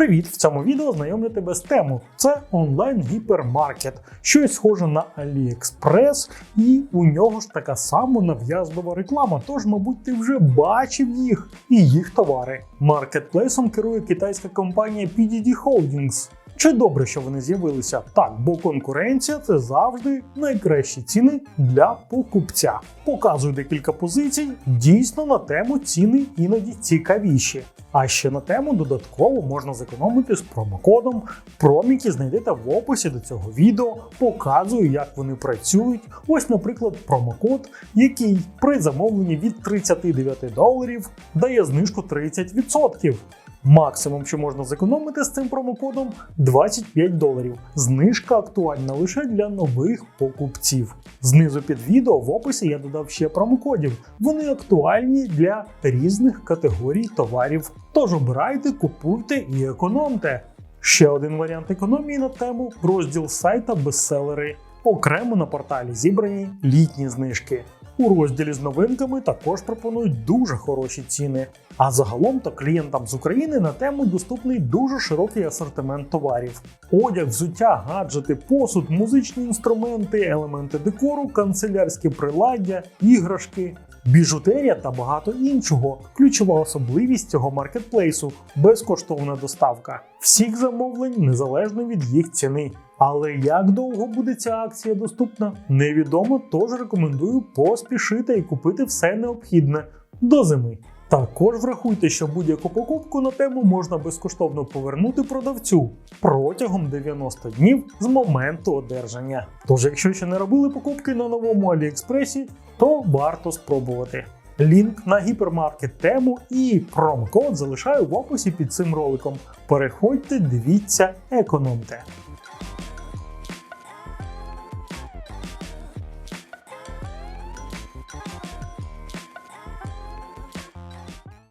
Привіт! В цьому відео знайомлю тебе з тему. Це онлайн-гіпермаркет, щось схоже на AliExpress, і у нього ж така сама нав'язлива реклама. Тож, мабуть, ти вже бачив їх і їх товари. Маркетплейсом керує китайська компанія PDD Holdings. Чи добре, що вони з'явилися? Так, бо конкуренція це завжди найкращі ціни для покупця. Показую декілька позицій. Дійсно на тему ціни іноді цікавіші. А ще на тему додатково можна зекономити з промокодом. Проміки знайдете в описі до цього відео. Показую, як вони працюють. Ось, наприклад, промокод, який при замовленні від 39 доларів дає знижку 30%. Максимум, що можна зекономити з цим промокодом 25 доларів. Знижка актуальна лише для нових покупців. Знизу під відео в описі я додав ще промокодів. Вони актуальні для різних категорій товарів. Тож обирайте, купуйте і економте. Ще один варіант економії на тему розділ сайта бестселери. Окремо на порталі зібрані літні знижки. У розділі з новинками також пропонують дуже хороші ціни. А загалом то клієнтам з України на тему доступний дуже широкий асортимент товарів: одяг, взуття, гаджети, посуд, музичні інструменти, елементи декору, канцелярські приладдя, іграшки, біжутерія та багато іншого. Ключова особливість цього маркетплейсу безкоштовна доставка всіх замовлень незалежно від їх ціни. Але як довго буде ця акція доступна, невідомо, тож рекомендую поспішити і купити все необхідне до зими. Також врахуйте, що будь-яку покупку на тему можна безкоштовно повернути продавцю протягом 90 днів з моменту одержання. Тож, якщо ще не робили покупки на новому Аліекспресі, то варто спробувати. Лінк на гіпермаркет тему і промокод залишаю в описі під цим роликом. Переходьте, дивіться, економте.